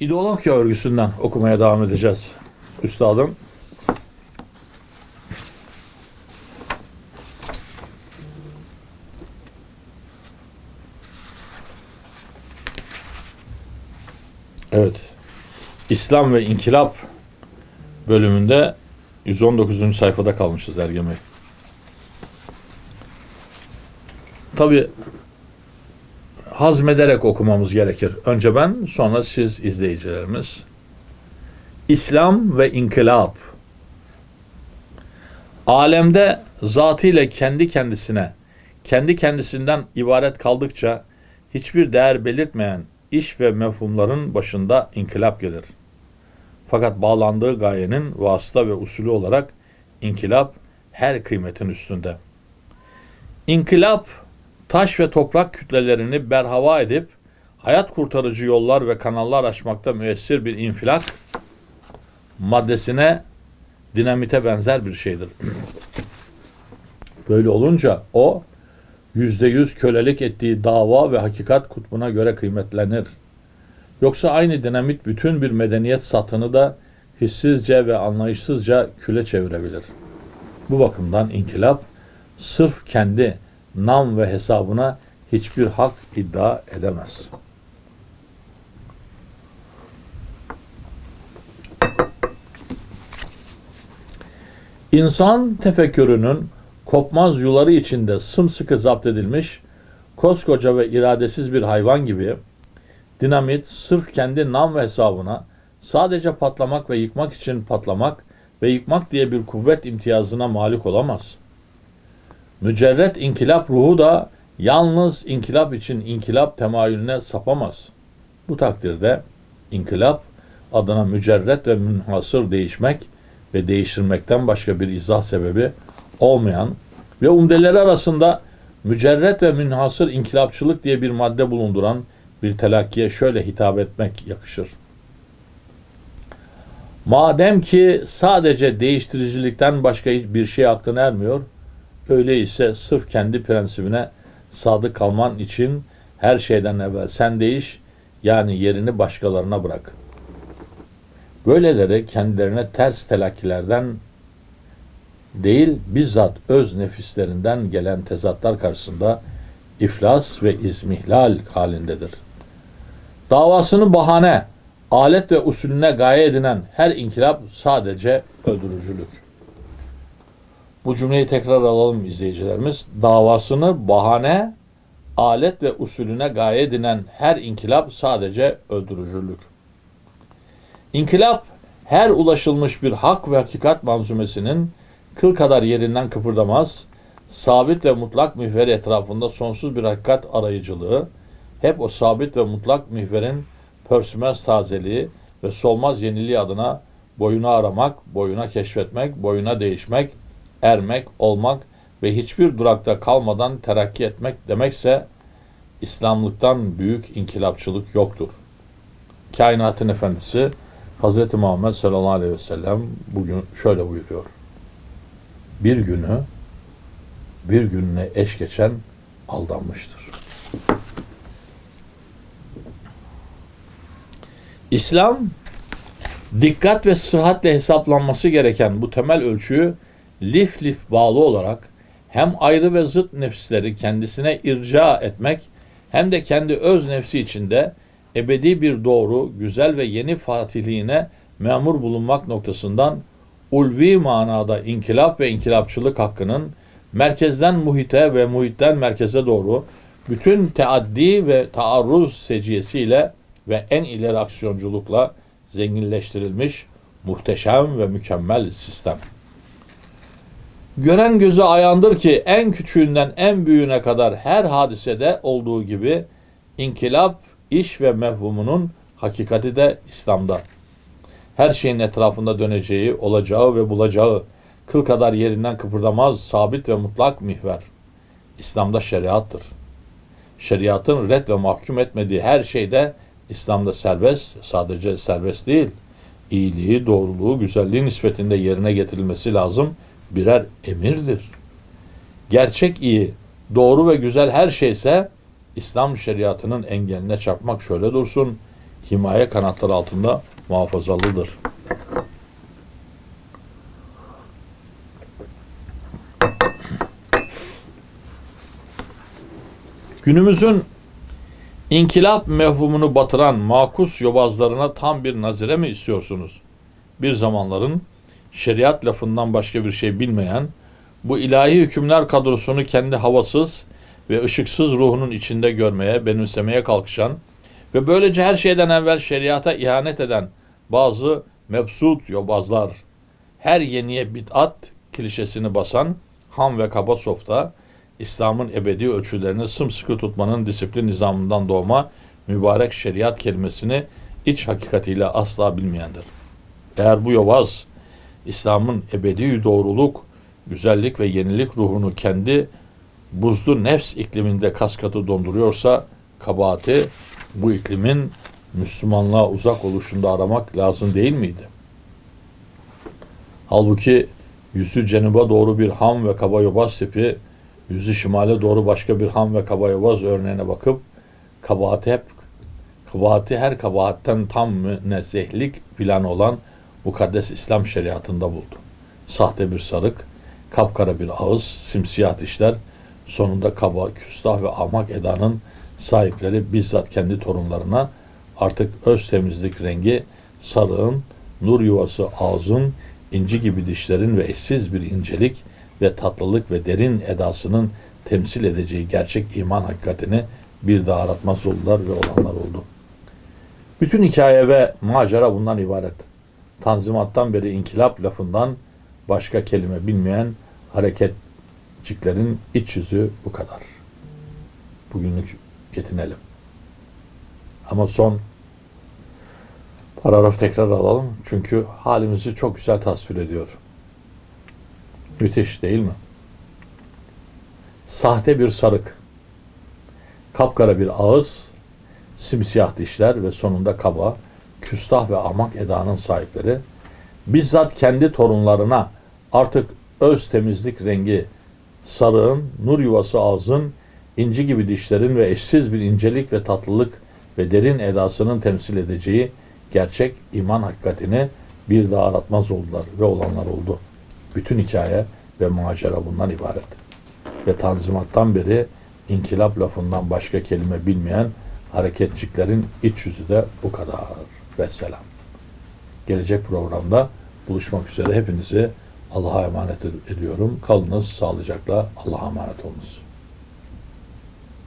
İdeologya örgüsünden okumaya devam edeceğiz. Üstadım. Evet. İslam ve İnkılap bölümünde 119. sayfada kalmışız Ergen Bey. Tabii hazmederek okumamız gerekir. Önce ben, sonra siz izleyicilerimiz. İslam ve İnkılap. Alemde zatıyla kendi kendisine, kendi kendisinden ibaret kaldıkça hiçbir değer belirtmeyen iş ve mefhumların başında inkılap gelir. Fakat bağlandığı gayenin vasıta ve usulü olarak inkılap her kıymetin üstünde. İnkılap taş ve toprak kütlelerini berhava edip hayat kurtarıcı yollar ve kanallar açmakta müessir bir infilak maddesine dinamite benzer bir şeydir. Böyle olunca o yüzde yüz kölelik ettiği dava ve hakikat kutbuna göre kıymetlenir. Yoksa aynı dinamit bütün bir medeniyet satını da hissizce ve anlayışsızca küle çevirebilir. Bu bakımdan inkılap sırf kendi nam ve hesabına hiçbir hak iddia edemez. İnsan tefekkürünün kopmaz yuları içinde sımsıkı zapt edilmiş, koskoca ve iradesiz bir hayvan gibi dinamit sırf kendi nam ve hesabına sadece patlamak ve yıkmak için patlamak ve yıkmak diye bir kuvvet imtiyazına malik olamaz. Mücerret inkılap ruhu da yalnız inkılap için inkılap temayülüne sapamaz. Bu takdirde inkılap adına mücerret ve münhasır değişmek ve değiştirmekten başka bir izah sebebi olmayan ve umdeleri arasında mücerret ve münhasır inkılapçılık diye bir madde bulunduran bir telakkiye şöyle hitap etmek yakışır. Madem ki sadece değiştiricilikten başka hiçbir şey aklına ermiyor, öyleyse sırf kendi prensibine sadık kalman için her şeyden evvel sen değiş, yani yerini başkalarına bırak. Böyleleri kendilerine ters telakkilerden değil bizzat öz nefislerinden gelen tezatlar karşısında iflas ve izmihlal halindedir. Davasını bahane, alet ve usulüne gaye edinen her inkılap sadece öldürücülük. Bu cümleyi tekrar alalım izleyicilerimiz. Davasını bahane, alet ve usulüne gaye edinen her inkılap sadece öldürücülük. İnkılap her ulaşılmış bir hak ve hakikat manzumesinin kıl kadar yerinden kıpırdamaz, sabit ve mutlak mihveri etrafında sonsuz bir hakikat arayıcılığı, hep o sabit ve mutlak mihverin pörsümez tazeliği ve solmaz yeniliği adına boyuna aramak, boyuna keşfetmek, boyuna değişmek, ermek, olmak ve hiçbir durakta kalmadan terakki etmek demekse İslamlıktan büyük inkılapçılık yoktur. Kainatın efendisi Hz. Muhammed sallallahu aleyhi ve sellem bugün şöyle buyuruyor. Bir günü bir gününe eş geçen aldanmıştır. İslam dikkat ve sıhhatle hesaplanması gereken bu temel ölçüyü lif lif bağlı olarak hem ayrı ve zıt nefisleri kendisine irca etmek hem de kendi öz nefsi içinde ebedi bir doğru, güzel ve yeni fatihliğine memur bulunmak noktasından ulvi manada inkılap ve inkılapçılık hakkının merkezden muhite ve muhitten merkeze doğru bütün teaddi ve taarruz seciyesiyle ve en ileri aksiyonculukla zenginleştirilmiş muhteşem ve mükemmel sistem. Gören göze ayandır ki en küçüğünden en büyüğüne kadar her hadisede olduğu gibi inkılap, iş ve mevhumunun hakikati de İslam'da. Her şeyin etrafında döneceği, olacağı ve bulacağı, kıl kadar yerinden kıpırdamaz, sabit ve mutlak mihver. İslam'da şeriattır. Şeriatın red ve mahkum etmediği her şeyde İslam'da serbest, sadece serbest değil, iyiliği, doğruluğu, güzelliği nispetinde yerine getirilmesi lazım birer emirdir. Gerçek iyi, doğru ve güzel her şeyse İslam şeriatının engeline çarpmak şöyle dursun, himaye kanatları altında muhafazalıdır. Günümüzün inkılap mefhumunu batıran makus yobazlarına tam bir nazire mi istiyorsunuz? Bir zamanların şeriat lafından başka bir şey bilmeyen, bu ilahi hükümler kadrosunu kendi havasız ve ışıksız ruhunun içinde görmeye, benimsemeye kalkışan ve böylece her şeyden evvel şeriata ihanet eden bazı mebsut yobazlar, her yeniye bid'at klişesini basan ham ve kaba softa, İslam'ın ebedi ölçülerini sımsıkı tutmanın disiplin nizamından doğma mübarek şeriat kelimesini iç hakikatiyle asla bilmeyendir. Eğer bu yobaz İslam'ın ebedi doğruluk, güzellik ve yenilik ruhunu kendi buzlu nefs ikliminde kaskatı donduruyorsa kabahati bu iklimin Müslümanlığa uzak oluşunda aramak lazım değil miydi? Halbuki yüzü cenuba doğru bir ham ve kaba yobaz tipi, yüzü şimale doğru başka bir ham ve kaba yobaz örneğine bakıp kabahati hep kabahati her kabahatten tam münezzehlik planı olan mukaddes İslam şeriatında buldu. Sahte bir sarık, kapkara bir ağız, simsiyah dişler, sonunda kaba, küstah ve ahmak edanın sahipleri bizzat kendi torunlarına artık öz temizlik rengi, sarığın, nur yuvası ağzın, inci gibi dişlerin ve eşsiz bir incelik ve tatlılık ve derin edasının temsil edeceği gerçek iman hakikatini bir daha aratmaz oldular ve olanlar oldu. Bütün hikaye ve macera bundan ibaret. Tanzimattan beri inkılap lafından başka kelime bilmeyen hareketçiklerin iç yüzü bu kadar. Bugünlük yetinelim. Ama son paragraf tekrar alalım. Çünkü halimizi çok güzel tasvir ediyor. Müthiş değil mi? Sahte bir sarık, kapkara bir ağız, simsiyah dişler ve sonunda kaba, küstah ve amak edanın sahipleri, bizzat kendi torunlarına artık öz temizlik rengi, sarığın, nur yuvası ağzın, inci gibi dişlerin ve eşsiz bir incelik ve tatlılık ve derin edasının temsil edeceği gerçek iman hakikatini bir daha aratmaz oldular ve olanlar oldu. Bütün hikaye ve macera bundan ibaret. Ve tanzimattan beri inkılap lafından başka kelime bilmeyen hareketçiklerin iç yüzü de bu kadar. Vesselam. Gelecek programda buluşmak üzere hepinizi Allah'a emanet ediyorum. Kalınız sağlıcakla. Allah'a emanet olunuz.